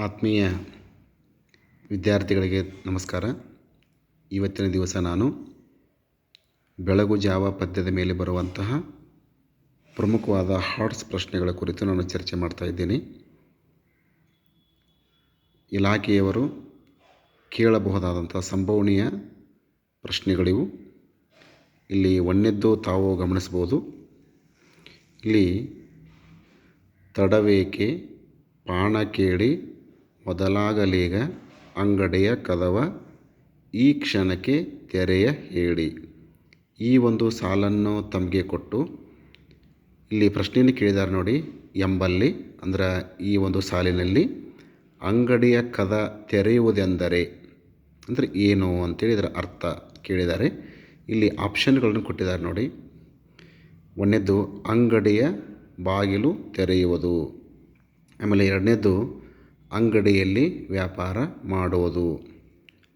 ಆತ್ಮೀಯ ವಿದ್ಯಾರ್ಥಿಗಳಿಗೆ ನಮಸ್ಕಾರ. ಇವತ್ತಿನ ದಿವಸ ನಾನು ಬೆಳಗು ಜಾವ ಪದ್ಯದ ಮೇಲೆ ಬರುವಂತಹ ಪ್ರಮುಖವಾದ ಹಾರ್ಟ್ಸ್ ಪ್ರಶ್ನೆಗಳ ಕುರಿತು ನಾನು ಚರ್ಚೆ ಮಾಡ್ತಾ ಇದ್ದೀನಿ. ಇಲಾಖೆಯವರು ಕೇಳಬಹುದಾದಂಥ ಸಂಭವನೀಯ ಪ್ರಶ್ನೆಗಳಿವು. ಇಲ್ಲಿ ಒಣ್ಣೆದ್ದು ತಾವು ಗಮನಿಸ್ಬೋದು ಇಲ್ಲಿ ತಡವೇಕೆ, ಪಾಣ ಕೇಳಿ ಮೊದಲಾಗಲೀಗ ಅಂಗಡಿಯ ಕದವ ಈ ಕ್ಷಣಕ್ಕೆ ತೆರೆಯ ಹೇಳಿ. ಈ ಒಂದು ಸಾಲನ್ನು ತಮಗೆ ಕೊಟ್ಟು, ಇಲ್ಲಿ ಪ್ರಶ್ನೆಯನ್ನು ಕೇಳಿದ್ದಾರೆ ನೋಡಿ, ಎಂಬಲ್ಲಿ, ಅಂದ್ರೆ ಈ ಒಂದು ಸಾಲಿನಲ್ಲಿ ಅಂಗಡಿಯ ಕದ ತೆರೆಯುವುದೆಂದರೆ, ಅಂದರೆ ಏನು ಅಂತೇಳಿ ಇದರ ಅರ್ಥ ಕೇಳಿದ್ದಾರೆ ಇಲ್ಲಿ ಆಪ್ಷನ್ಗಳನ್ನು ಕೊಟ್ಟಿದ್ದಾರೆ ನೋಡಿ. ಒಂದನೇದು, ಅಂಗಡಿಯ ಬಾಗಿಲು ತೆರೆಯುವುದು. ಆಮೇಲೆ ಎರಡನೇದು ಅಂಗಡಿಯಲ್ಲಿ ವ್ಯಾಪಾರ ಮಾಡುವುದು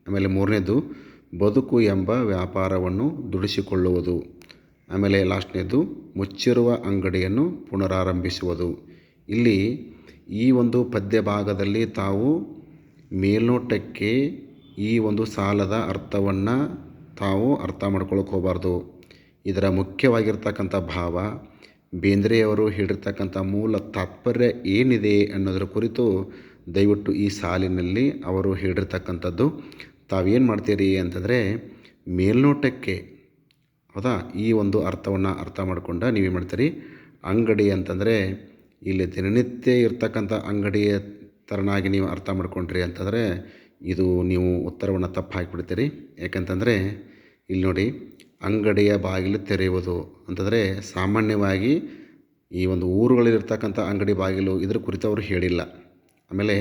ಆಮೇಲೆ ಮೂರನೇದು, ಬದುಕು ಎಂಬ ವ್ಯಾಪಾರವನ್ನು ದುಡಿಸಿಕೊಳ್ಳುವುದು. ಆಮೇಲೆ ಲಾಸ್ಟ್ನೇದು, ಮುಚ್ಚಿರುವ ಅಂಗಡಿಯನ್ನು ಪುನರಾರಂಭಿಸುವುದು. ಇಲ್ಲಿ ಈ ಒಂದು ಪದ್ಯ ಭಾಗದಲ್ಲಿ ತಾವು ಮೇಲ್ನೋಟಕ್ಕೆ ಈ ಒಂದು ಸಾಲದ ಅರ್ಥವನ್ನು ತಾವು ಅರ್ಥ ಮಾಡ್ಕೊಳ್ಳೋಕೆ ಹೋಗಬಾರ್ದು. ಇದರ ಮುಖ್ಯವಾಗಿರ್ತಕ್ಕಂಥ ಭಾವ, ಬೇಂದ್ರೆಯವರು ಹೇಳಿರ್ತಕ್ಕಂಥ ಮೂಲ ತಾತ್ಪರ್ಯ ಏನಿದೆ ಅನ್ನೋದರ ಕುರಿತು ದಯವಿಟ್ಟು ಈ ಸಾಲಿನಲ್ಲಿ ಅವರು ಹೇಳಿರ್ತಕ್ಕಂಥದ್ದು, ತಾವೇನು ಮಾಡ್ತೀರಿ ಅಂತಂದರೆ, ಮೇಲ್ನೋಟಕ್ಕೆ, ಹೌದಾ? ಈ ಒಂದು ಅರ್ಥವನ್ನು ಅರ್ಥ ಮಾಡಿಕೊಂಡ ನೀವೇನು ಮಾಡ್ತೀರಿ? ಅಂಗಡಿ ಅಂತಂದರೆ, ಇಲ್ಲಿ ದಿನನಿತ್ಯ ಇರ್ತಕ್ಕಂಥ ಅಂಗಡಿಯ ಥರನಾಗಿ ನೀವು ಅರ್ಥ ಮಾಡ್ಕೊಂಡ್ರಿ ಅಂತಂದರೆ, ಇದು ನೀವು ಉತ್ತರವನ್ನು ತಪ್ಪು ಹಾಕಿಬಿಡ್ತೀರಿ ಯಾಕಂತಂದರೆ, ಇಲ್ಲಿ ನೋಡಿ, ಅಂಗಡಿಯ ಬಾಗಿಲು ತೆರೆಯುವುದು ಅಂತಂದರೆ, ಸಾಮಾನ್ಯವಾಗಿ ಈ ಒಂದು ಊರುಗಳಲ್ಲಿರ್ತಕ್ಕಂಥ ಅಂಗಡಿ ಬಾಗಿಲು ಇದ್ರ ಕುರಿತು ಅವರು ಹೇಳಿಲ್ಲ. ಆಮೇಲೆ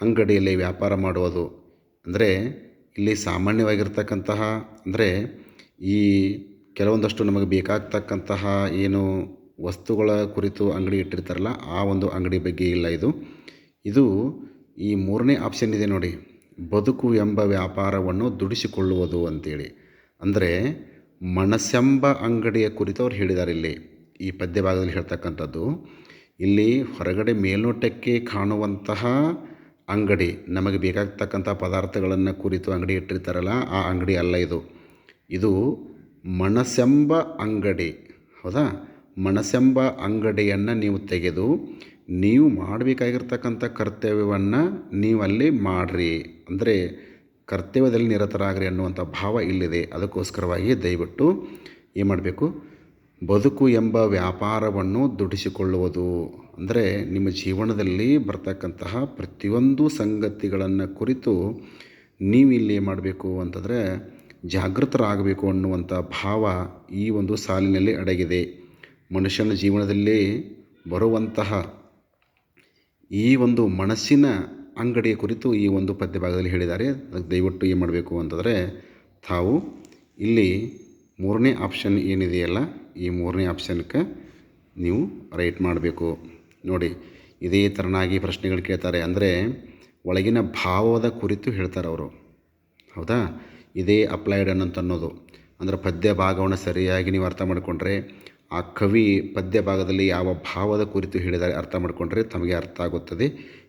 ಅಂಗಡಿಯಲ್ಲಿ ವ್ಯಾಪಾರ ಮಾಡುವುದು ಅಂದರೆ ಇಲ್ಲಿ ಸಾಮಾನ್ಯವಾಗಿರ್ತಕ್ಕಂತಹ ಅಂದರೆ ಈ ಕೆಲವೊಂದಷ್ಟು ನಮಗೆ ಬೇಕಾಗ್ತಕ್ಕಂತಹ ಏನು ವಸ್ತುಗಳ ಕುರಿತು ಅಂಗಡಿ ಇಟ್ಟಿರ್ತಾರಲ್ಲ ಆ ಒಂದು ಅಂಗಡಿ ಬಗ್ಗೆ ಇಲ್ಲ ಇದು. ಇದು ಈ ಮೂರನೇ ಆಪ್ಷನ್ ಇದೆ ನೋಡಿ. ಬದುಕು ಎಂಬ ವ್ಯಾಪಾರವನ್ನು ದುಡಿಸಿಕೊಳ್ಳುವುದು ಅಂತೇಳಿ. ಅಂದರೆ ಮನಸ್ಸೆಂಬ ಅಂಗಡಿಯ ಕುರಿತು ಅವ್ರು ಹೇಳಿದ್ದಾರೆ ಇಲ್ಲಿ. ಈ ಪದ್ಯ ಭಾಗದಲ್ಲಿ ಹೇಳ್ತಕ್ಕಂಥದ್ದು. ಇಲ್ಲಿ ಹೊರಗಡೆ ಮೇಲ್ನೋಟಕ್ಕೆ ಕಾಣುವಂತಹ ಅಂಗಡಿ, ನಮಗೆ ಬೇಕಾಗ್ತಕ್ಕಂಥ ಪದಾರ್ಥಗಳನ್ನು ಕುರಿತು ಅಂಗಡಿ ಇಟ್ಟಿರ್ತಾರಲ್ಲ, ಆ ಅಂಗಡಿ ಅಲ್ಲ ಇದು. ಇದು ಮಣಸೆಂಬ ಅಂಗಡಿ. ಹೌದಾ? ಮಣಸೆಂಬ ಅಂಗಡಿಯನ್ನು ನೀವು ತೆಗೆದು, ನೀವು ಮಾಡಬೇಕಾಗಿರ್ತಕ್ಕಂಥ ಕರ್ತವ್ಯವನ್ನು ನೀವು ಅಲ್ಲಿ ಮಾಡಿರಿ. ಅಂದರೆ ಕರ್ತವ್ಯದಲ್ಲಿ ನಿರತರಾಗ್ರಿ ಅನ್ನುವಂಥ ಭಾವ ಇಲ್ಲಿದೆ. ಅದಕ್ಕೋಸ್ಕರವಾಗಿ ದಯವಿಟ್ಟು ಏನು ಮಾಡಬೇಕು? ಬದುಕು ಎಂಬ ವ್ಯಾಪಾರವನ್ನು ದುಡಿಸಿಕೊಳ್ಳುವುದು. ಅಂದರೆ ನಿಮ್ಮ ಜೀವನದಲ್ಲಿ ಬರ್ತಕ್ಕಂತಹ ಪ್ರತಿಯೊಂದು ಸಂಗತಿಗಳನ್ನು ಕುರಿತು ನೀವು ಇಲ್ಲಿ ಏನು ಮಾಡಬೇಕು ಅಂತಂದರೆ ಜಾಗೃತರಾಗಬೇಕು ಅನ್ನುವಂಥ ಭಾವ ಈ ಒಂದು ಸಾಲಿನಲ್ಲಿ ಅಡಗಿದೆ. ಮನುಷ್ಯನ ಜೀವನದಲ್ಲಿ ಬರುವಂತಹ ಈ ಒಂದು ಮನಸ್ಸಿನ ಅಂಗಡಿಯ ಕುರಿತು ಈ ಒಂದು ಪದ್ಯ ಭಾಗದಲ್ಲಿ ಹೇಳಿದ್ದಾರೆ ದಯವಿಟ್ಟು ಏನು ಮಾಡಬೇಕು ಅಂತಂದರೆ ತಾವು ಇಲ್ಲಿ ಮೂರನೇ ಆಪ್ಷನ್ ಏನಿದೆಯಲ್ಲ, ಈ ಮೂರನೇ ಆಪ್ಷನ್ಗೆ ನೀವು ರೈಟ್ ಮಾಡಬೇಕು. ನೋಡಿ, ಇದೇ ಥರನಾಗಿ ಪ್ರಶ್ನೆಗಳು ಕೇಳ್ತಾರೆ. ಅಂದರೆ, ಒಳಗಿನ ಭಾವದ ಕುರಿತು ಹೇಳ್ತಾರೆ ಅವರು. ಹೌದಾ? ಇದೇ ಅಪ್ಲೈಡ್ ಅನ್ನಂತ ಅನ್ನೋದು. ಅಂದರೆ, ಪದ್ಯ ಭಾಗವನ್ನು ಸರಿಯಾಗಿ ನೀವು ಅರ್ಥ ಮಾಡಿಕೊಂಡ್ರೆ, ಆ ಕವಿ ಪದ್ಯ ಭಾಗದಲ್ಲಿ ಯಾವ ಭಾವದ ಕುರಿತು ಹೇಳಿದ್ದಾರೆ ಅರ್ಥ ಮಾಡಿಕೊಂಡ್ರೆ ತಮಗೆ ಅರ್ಥ ಆಗುತ್ತದೆ.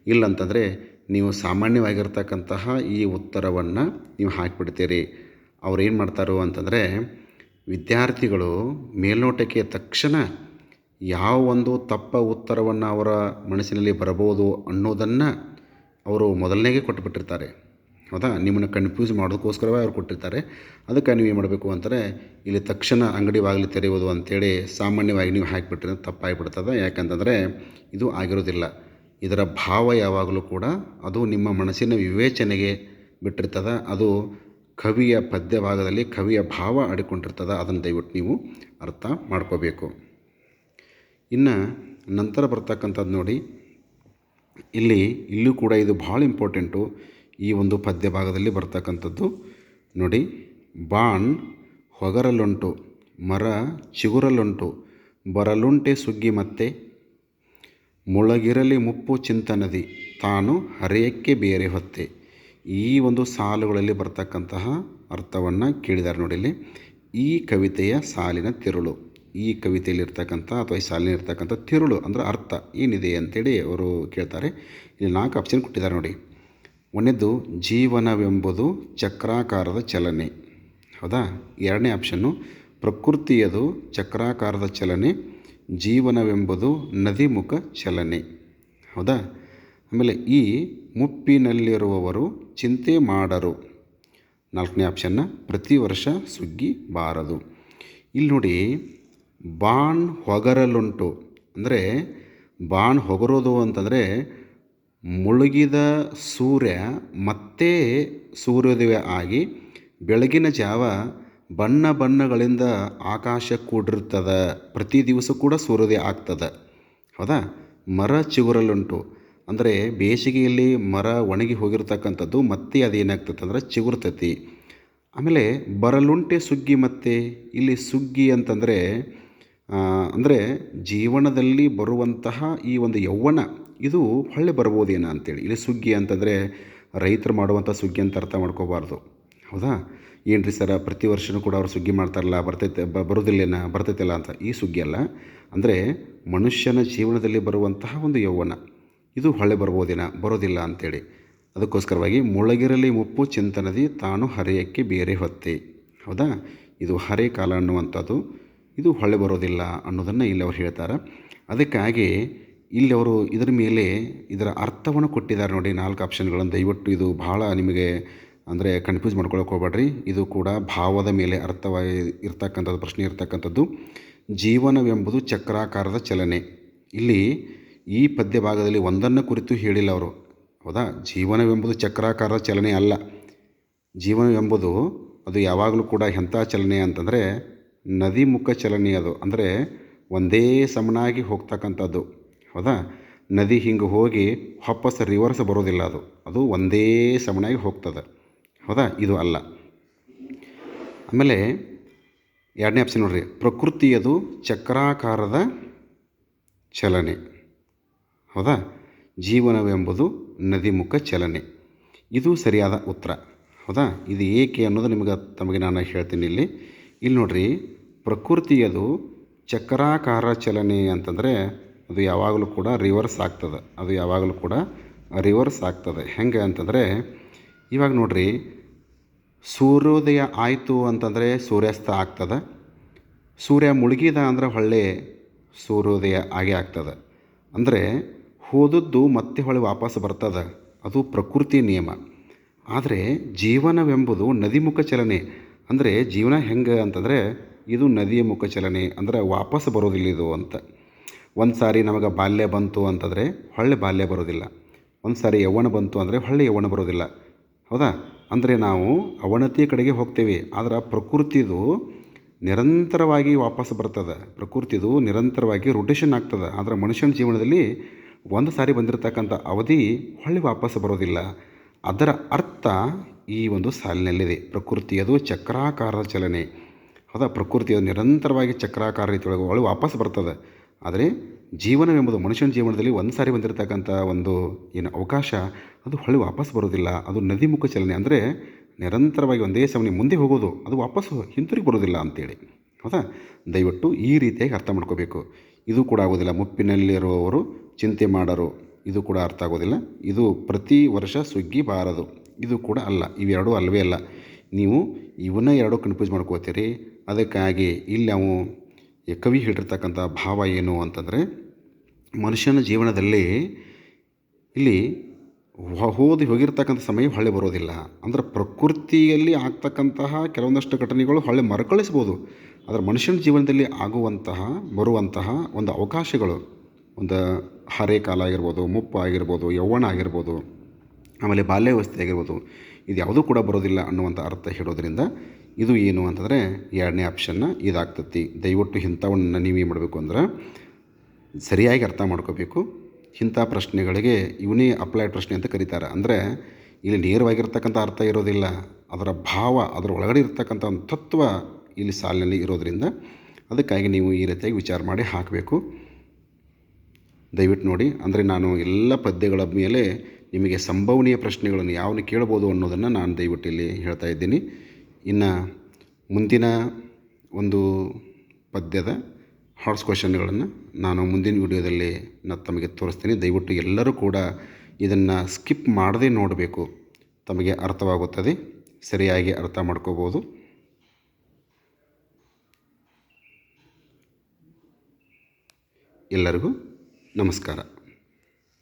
ಇಲ್ಲಂತಂದರೆ, ನೀವು ಸಾಮಾನ್ಯವಾಗಿರ್ತಕ್ಕಂತಹ ಈ ಉತ್ತರವನ್ನು ನೀವು ಹಾಕಿಬಿಡ್ತೀರಿ. ಅವ್ರು ಏನು ಮಾಡ್ತಾರೋ ಅಂತಂದರೆ ವಿದ್ಯಾರ್ಥಿಗಳು ಮೇಲ್ನೋಟಕ್ಕೆ ತಕ್ಷಣ ಯಾವ ಒಂದು ತಪ್ಪ ಉತ್ತರವನ್ನು ಅವರ ಮನಸ್ಸಿನಲ್ಲಿ ಬರಬಹುದು ಅನ್ನೋದನ್ನು ಅವರು ಮೊದಲನೇಗೆ ಕೊಟ್ಟುಬಿಟ್ಟಿರ್ತಾರೆ. ಹೌದಾ? ನಿಮ್ಮನ್ನು ಕನ್ಫ್ಯೂಸ್ ಮಾಡೋದಕ್ಕೋಸ್ಕರವೇ ಅವ್ರು ಕೊಟ್ಟಿರ್ತಾರೆ. ಅದಕ್ಕೆ ನೀವು ಏನು ಮಾಡಬೇಕು ಅಂತಾರೆ ಇಲ್ಲಿ ತಕ್ಷಣ ಅಂಗಡಿ ಬಾಗಿಲು ತೆರೆಯುವುದು ಅಂತೇಳಿ ಸಾಮಾನ್ಯವಾಗಿ ನೀವು ಹಾಕಿಬಿಟ್ರೆ ತಪ್ಪಾಗಿಬಿಡ್ತದೆ. ಯಾಕಂತಂದರೆ, ಇದು ಆಗಿರೋದಿಲ್ಲ. ಇದರ ಭಾವ ಯಾವಾಗಲೂ ಕೂಡ ಅದು ನಿಮ್ಮ ಮನಸ್ಸಿನ ವಿವೇಚನೆಗೆ ಬಿಟ್ಟಿರ್ತದೆ. ಅದು ಕವಿಯ ಪದ್ಯ ಭಾಗದಲ್ಲಿ ಕವಿಯ ಭಾವ ಆಡಿಕೊಂಡಿರ್ತದೆ ಅದನ್ನು ದಯವಿಟ್ಟು ನೀವು ಅರ್ಥ ಮಾಡ್ಕೋಬೇಕು. ಇನ್ನು ನಂತರ ಬರ್ತಕ್ಕಂಥದ್ದು ನೋಡಿ, ಇಲ್ಲಿ, ಇಲ್ಲೂ ಕೂಡ ಇದು ಭಾಳ ಇಂಪಾರ್ಟೆಂಟು, ಈ ಒಂದು ಪದ್ಯ ಭಾಗದಲ್ಲಿ ಬರ್ತಕ್ಕಂಥದ್ದು ನೋಡಿ, ಬಾಣ್ ಹೊಗರಲುಂಟು, ಮರ ಚಿಗುರಲುಂಟು, ಬರಲುಂಟೆ ಸುಗ್ಗಿ ಮತ್ತೆ, ಮುಳಗಿರಲಿ ಮುಪ್ಪು ಚಿಂತನದಿ, ತಾನು ಹರೆಯಕ್ಕೆ ಬೇರೆ ಹೊತ್ತೆ. ಈ ಒಂದು ಸಾಲುಗಳಲ್ಲಿ ಬರ್ತಕ್ಕಂತಹ ಅರ್ಥವನ್ನು ಕೇಳಿದ್ದಾರೆ ನೋಡಿ ಇಲ್ಲಿ. ಈ ಕವಿತೆಯ ಸಾಲಿನ ತಿರುಳು. ಈ ಕವಿತೆಯಲ್ಲಿ ಇರ್ತಕ್ಕಂಥ ಅಥವಾ ಈ ಸಾಲಿನಲ್ಲಿ ಇರ್ತಕ್ಕಂಥ ತಿರುಳು ಅಂದರೆ ಅರ್ಥ ಏನಿದೆ ಅಂತೇಳಿ ಅವರು ಕೇಳ್ತಾರೆ. ಇಲ್ಲಿ ನಾಲ್ಕು ಆಪ್ಷನ್ ಕೊಟ್ಟಿದ್ದಾರೆ ನೋಡಿ. ಒಂದನೇದು, ಜೀವನವೆಂಬುದು ಚಕ್ರಾಕಾರದ ಚಲನೆ. ಹೌದಾ? ಎರಡನೇ ಆಪ್ಷನ್ನು ಪ್ರಕೃತಿಯದು ಚಕ್ರಾಕಾರದ ಚಲನೆ, ಜೀವನವೆಂಬುದು ನದಿಮುಖ ಚಲನೆ. ಹೌದಾ? ಆಮೇಲೆ ಈ ಮುಪ್ಪಿನಲ್ಲಿರುವವರು ಚಿಂತೆ ಮಾಡರು. ನಾಲ್ಕನೇ ಆಪ್ಷನ್ನ ಪ್ರತಿ ವರ್ಷ ಸುಗ್ಗಿ ಬಾರದು. ಇಲ್ಲಿ ನೋಡಿ, ಬಾಣ್ ಹೊಗರಲುಂಟು. ಅಂದರೆ ಬಾಣ್ ಹೊಗರೋದು ಅಂತಂದರೆ ಮುಳುಗಿದ ಸೂರ್ಯ ಮತ್ತೆ ಸೂರ್ಯೋದಯ ಆಗಿ ಬೆಳಗಿನ ಜಾವ ಬಣ್ಣ ಬಣ್ಣಗಳಿಂದ ಆಕಾಶ ಕೂಡಿರ್ತದೆ. ಪ್ರತಿ ದಿವಸ ಕೂಡ ಸೂರ್ಯೋದಯ ಆಗ್ತದೆ. ಹೌದಾ? ಮರ ಚಿಗುರಲುಂಟು. ಅಂದರೆ ಬೇಸಿಗೆಯಲ್ಲಿ ಮರ ಒಣಗಿ ಹೋಗಿರ್ತಕ್ಕಂಥದ್ದು ಮತ್ತೆ ಅದೇನಾಗ್ತದೆ ಅಂದರೆ ಚಿಗುರ್ತತಿ. ಆಮೇಲೆ ಬರಲುಂಟೆ ಸುಗ್ಗಿ ಮತ್ತೆ, ಇಲ್ಲಿ ಸುಗ್ಗಿ ಅಂತಂದರೆ ಅಂದರೆ ಜೀವನದಲ್ಲಿ ಬರುವಂತಹ ಈ ಒಂದು ಯೌವನ, ಇದು ಹೊಳ್ಳೆ ಬರ್ಬೋದೇನ ಅಂತೇಳಿ. ಇಲ್ಲಿ ಸುಗ್ಗಿ ಅಂತಂದರೆ ರೈತರು ಮಾಡುವಂಥ ಸುಗ್ಗಿ ಅಂತ ಅರ್ಥ ಮಾಡ್ಕೋಬಾರ್ದು. ಹೌದಾ? ಏನು ಸರ, ಪ್ರತಿ ವರ್ಷವೂ ಕೂಡ ಅವ್ರು ಸುಗ್ಗಿ ಮಾಡ್ತಾರಲ್ಲ, ಬರ್ತೈತೆ, ಬ, ಬರೋದಿಲ್ಲೇನ, ಬರ್ತೈತಲ್ಲ ಅಂತ. ಈ ಸುಗ್ಗಿ ಅಲ್ಲ. ಅಂದರೆ ಮನುಷ್ಯನ ಜೀವನದಲ್ಲಿ ಬರುವಂತಹ ಒಂದು ಯೌವನ. ಇದು ಹೊಳೆ ಬರ್ಬೋದಿನ ಬರೋದಿಲ್ಲ ಅಂಥೇಳಿ ಅದಕ್ಕೋಸ್ಕರವಾಗಿ ಮುಳಗಿರಲಿ ಮುಪ್ಪು ಚಿಂತನದಿ ತಾನು ಹರೆಯಕ್ಕೆ ಬೇರೆ ಹೊತ್ತೆ. ಹೌದಾ? ಇದು ಹರೆ ಕಾಲ ಅನ್ನುವಂಥದ್ದು. ಇದು ಹೊಳೆ ಬರೋದಿಲ್ಲ ಅನ್ನೋದನ್ನು ಇಲ್ಲಿ ಅವ್ರು ಹೇಳ್ತಾರೆ. ಅದಕ್ಕಾಗಿ ಇಲ್ಲಿ ಅವರು ಇದರ ಮೇಲೆ ಇದರ ಅರ್ಥವನ್ನು ಕೊಟ್ಟಿದ್ದಾರೆ ನೋಡಿ ನಾಲ್ಕು ಆಪ್ಷನ್ಗಳನ್ನು. ದಯವಿಟ್ಟು ಇದು ಭಾಳ ನಿಮಗೆ ಅಂದರೆ ಕನ್ಫ್ಯೂಸ್ ಮಾಡ್ಕೊಳಕ್ಕೆ ಹೋಗ್ಬೇಡ್ರಿ. ಇದು ಕೂಡ ಭಾವದ ಮೇಲೆ ಅರ್ಥವಾಗಿ ಇರ್ತಕ್ಕಂಥದ್ದು, ಪ್ರಶ್ನೆ ಇರ್ತಕ್ಕಂಥದ್ದು. ಜೀವನವೆಂಬುದು ಚಕ್ರಾಕಾರದ ಚಲನೆ. ಇಲ್ಲಿ ಈ ಪದ್ಯ ಭಾಗದಲ್ಲಿ ಒಂದನ್ನು ಕುರಿತು ಹೇಳಿಲ್ಲ ಅವರು. ಹೌದಾ? ಜೀವನವೆಂಬುದು ಚಕ್ರಾಕಾರದ ಚಲನೆ ಅಲ್ಲ. ಜೀವನವೆಂಬುದು ಅದು ಯಾವಾಗಲೂ ಕೂಡ ಎಂಥ ಚಲನೆ ಅಂತಂದರೆ ನದಿ ಮುಖ ಚಲನೆ ಅದು. ಅಂದರೆ ಒಂದೇ ಸಮನಾಗಿ ಹೋಗ್ತಕ್ಕಂಥದ್ದು. ಹೌದಾ? ನದಿ ಹಿಂಗೆ ಹೋಗಿ ವಾಪಸ್ ರಿವರ್ಸ್ ಬರೋದಿಲ್ಲ ಅದು. ಅದು ಒಂದೇ ಸಮನಾಗಿ ಹೋಗ್ತದೆ. ಹೌದಾ? ಇದು ಅಲ್ಲ. ಆಮೇಲೆ ಎರಡನೇ ಆಪ್ಷನ್ ನೋಡ್ರಿ. ಪ್ರಕೃತಿಯದು ಚಕ್ರಾಕಾರದ ಚಲನೆ. ಹೌದಾ? ಜೀವನವೆಂಬುದು ನದಿಮುಖ ಚಲನೆ. ಇದು ಸರಿಯಾದ ಉತ್ತರ. ಹೌದಾ? ಇದು ಏಕೆ ಅನ್ನೋದು ನಿಮಗೆ ತಮಗೆ ನಾನು ಹೇಳ್ತೀನಿ ಇಲ್ಲಿ. ಇಲ್ಲಿ ನೋಡ್ರಿ, ಪ್ರಕೃತಿಯದು ಚಕ್ರಾಕಾರ ಚಲನೆ ಅಂತಂದರೆ ಅದು ಯಾವಾಗಲೂ ಕೂಡ ರಿವರ್ಸ್ ಆಗ್ತದೆ. ಅದು ಯಾವಾಗಲೂ ಕೂಡ ರಿವರ್ಸ್ ಆಗ್ತದೆ. ಹೆಂಗೆ ಅಂತಂದರೆ, ಇವಾಗ ನೋಡ್ರಿ, ಸೂರ್ಯೋದಯ ಆಯಿತು ಅಂತಂದರೆ ಸೂರ್ಯಾಸ್ತ ಆಗ್ತದೆ. ಸೂರ್ಯ ಮುಳುಗಿದ ಅಂದರೆ ಹೊಳ್ಳೆ ಸೂರ್ಯೋದಯ ಆಗೇ ಆಗ್ತದೆ. ಅಂದರೆ ಹೋದದ್ದು ಮತ್ತೆ ಹೊಳೆ ವಾಪಸ್ ಬರ್ತದೆ? ಅದು ಪ್ರಕೃತಿ ನಿಯಮ. ಆದರೆ ಜೀವನವೆಂಬುದು ನದಿಮುಖ ಚಲನೆ. ಅಂದರೆ ಜೀವನ ಹೆಂಗೆ ಅಂತಂದರೆ ಇದು ನದಿಯ ಮುಖ ಚಲನೆ, ಅಂದರೆ ವಾಪಸ್ ಬರೋದಿಲ್ಲ ಇದು ಅಂತ. ಒಂದು ಸಾರಿ ನಮಗೆ ಬಾಲ್ಯ ಬಂತು ಅಂತಂದರೆ ಹೊಳ್ಳೆ ಬಾಲ್ಯ ಬರೋದಿಲ್ಲ. ಒಂದು ಸಾರಿ ಯವ್ವನ ಬಂತು ಅಂದರೆ ಹೊಳ್ಳೆ ಯವ್ವನ ಬರೋದಿಲ್ಲ. ಹೌದಾ? ಅಂದರೆ ನಾವು ಅವನತಿಯ ಕಡೆಗೆ ಹೋಗ್ತೇವೆ, ಆದರೆ ಪ್ರಕೃತಿದು ನಿರಂತರವಾಗಿ ವಾಪಸ್ ಬರ್ತದೆ. ಪ್ರಕೃತಿದು ನಿರಂತರವಾಗಿ ರೊಟೇಷನ್ ಆಗ್ತದೆ. ಆದರೆ ಮನುಷ್ಯನ ಜೀವನದಲ್ಲಿ ಒಂದು ಸಾರಿ ಬಂದಿರತಕ್ಕಂಥ ಅವಧಿ ಹೊಳ್ಳಿ ವಾಪಸ್ಸು ಬರೋದಿಲ್ಲ. ಅದರ ಅರ್ಥ ಈ ಒಂದು ಸಾಲಿನಲ್ಲಿದೆ. ಪ್ರಕೃತಿಯದು ಚಕ್ರಾಕಾರದ ಚಲನೆ. ಹೌದಾ? ಪ್ರಕೃತಿಯದು ನಿರಂತರವಾಗಿ ಚಕ್ರಾಕಾರ ರೀತಿಯೊಳಗೆ ಹೊಳ್ಳಿ ವಾಪಸ್ ಬರ್ತದೆ. ಆದರೆ ಜೀವನವೆಂಬುದು ಮನುಷ್ಯನ ಜೀವನದಲ್ಲಿ ಒಂದು ಸಾರಿ ಬಂದಿರತಕ್ಕಂಥ ಒಂದು ಏನು ಅವಕಾಶ, ಅದು ಹೊಳ್ಳಿ ವಾಪಸ್ ಬರೋದಿಲ್ಲ. ಅದು ನದಿಮುಖ ಚಲನೆ. ಅಂದರೆ ನಿರಂತರವಾಗಿ ಒಂದೇ ಸಮನೆ ಮುಂದೆ ಹೋಗೋದು, ಅದು ವಾಪಸ್ಸು ಹಿಂತಿರುಗಿ ಬರೋದಿಲ್ಲ ಅಂತೇಳಿ. ಹೌದಾ? ದಯವಿಟ್ಟು ಈ ರೀತಿಯಾಗಿ ಅರ್ಥ ಮಾಡ್ಕೋಬೇಕು. ಇದು ಕೂಡ ಆಗೋದಿಲ್ಲ. ಮುಪ್ಪಿನಲ್ಲಿರುವವರು ಚಿಂತೆ ಮಾಡರು, ಇದು ಕೂಡ ಅರ್ಥ ಆಗೋದಿಲ್ಲ. ಇದು ಪ್ರತಿ ವರ್ಷ ಸುಗ್ಗಿ ಬಾರದು. ಇದು ಕೂಡ ಅಲ್ಲ. ಇವೆರಡೂ ಅಲ್ಲವೇ ಅಲ್ಲ. ನೀವು ಇವನ್ನ ಎರಡೂ ಕನ್ಫ್ಯೂಸ್ ಮಾಡ್ಕೋತೀರಿ. ಅದಕ್ಕಾಗಿ ಇಲ್ಲಿ ನಾವು ಕವಿ ಹೇಳಿರ್ತಕ್ಕಂಥ ಭಾವ ಏನು ಅಂತಂದರೆ, ಮನುಷ್ಯನ ಜೀವನದಲ್ಲಿ ಇಲ್ಲಿ ಹೋದು ಹೋಗಿರ್ತಕ್ಕಂಥ ಸಮಯ ಹೊಳ್ಳೆ ಬರೋದಿಲ್ಲ. ಅಂದ್ರೆ ಪ್ರಕೃತಿಯಲ್ಲಿ ಆಗ್ತಕ್ಕಂತಹ ಕೆಲವೊಂದಷ್ಟು ಘಟನೆಗಳು ಹೊಳ್ಳೆ ಮರುಕಳಿಸ್ಬೋದು. ಆದರೆ ಮನುಷ್ಯನ ಜೀವನದಲ್ಲಿ ಆಗುವಂತಹ, ಬರುವಂತಹ ಒಂದು ಅವಕಾಶಗಳು ಒಂದು ಹರೆ ಕಾಲ ಆಗಿರ್ಬೋದು, ಮುಪ್ಪು ಆಗಿರ್ಬೋದು, ಯೌವನ ಆಗಿರ್ಬೋದು, ಆಮೇಲೆ ಬಾಲ್ಯಾವಸ್ಥೆ ಆಗಿರ್ಬೋದು, ಇದು ಯಾವುದೂ ಕೂಡ ಬರೋದಿಲ್ಲ ಅನ್ನುವಂಥ ಅರ್ಥ ಹೇಳೋದ್ರಿಂದ ಇದು ಏನು ಅಂತಂದರೆ ಎರಡನೇ ಆಪ್ಷನ್ನ ಇದಾಗ್ತತಿ. ದಯವಿಟ್ಟು ಇಂಥವನ್ನ ನೀವು ಏನು ಮಾಡಬೇಕು ಅಂದ್ರೆ ಸರಿಯಾಗಿ ಅರ್ಥ ಮಾಡ್ಕೋಬೇಕು. ಇಂಥ ಪ್ರಶ್ನೆಗಳಿಗೆ ಇವನೇ ಅಪ್ಲೈಡ್ ಪ್ರಶ್ನೆ ಅಂತ ಕರೀತಾರೆ. ಅಂದರೆ ಇಲ್ಲಿ ನೇರವಾಗಿರ್ತಕ್ಕಂಥ ಅರ್ಥ ಇರೋದಿಲ್ಲ. ಅದರ ಭಾವ, ಅದರ ಒಳಗಡೆ ಇರ್ತಕ್ಕಂಥ ಒಂದು ತತ್ವ ಇಲ್ಲಿ ಸಾಲಿನಲ್ಲಿ ಇರೋದರಿಂದ ಅದಕ್ಕಾಗಿ ನೀವು ಈ ರೀತಿಯಾಗಿ ವಿಚಾರ ಮಾಡಿ ಹಾಕಬೇಕು. ದಯವಿಟ್ಟು ನೋಡಿ. ಅಂದರೆ ನಾನು ಎಲ್ಲ ಪದ್ಯಗಳ ಮೇಲೆ ನಿಮಗೆ ಸಂಭವನೀಯ ಪ್ರಶ್ನೆಗಳನ್ನು ಯಾವನ್ನು ಕೇಳ್ಬೋದು ಅನ್ನೋದನ್ನು ನಾನು ದಯವಿಟ್ಟು ಇಲ್ಲಿ ಹೇಳ್ತಾ ಇದ್ದೀನಿ. ಇನ್ನು ಮುಂದಿನ ಒಂದು ಪದ್ಯದ ಹಾರ್ಡ್ಸ್ ಕ್ವಶನ್ಗಳನ್ನು ನಾನು ಮುಂದಿನ ವಿಡಿಯೋದಲ್ಲಿ ನಾನು ತಮಗೆ ತೋರಿಸ್ತೀನಿ. ದಯವಿಟ್ಟು ಎಲ್ಲರೂ ಕೂಡ ಇದನ್ನು ಸ್ಕಿಪ್ ಮಾಡದೇ ನೋಡಬೇಕು. ತಮಗೆ ಅರ್ಥವಾಗುತ್ತದೆ. ಸರಿಯಾಗಿ ಅರ್ಥ ಮಾಡ್ಕೋಬೋದು ಎಲ್ಲರಿಗೂ ನಮಸ್ಕಾರ.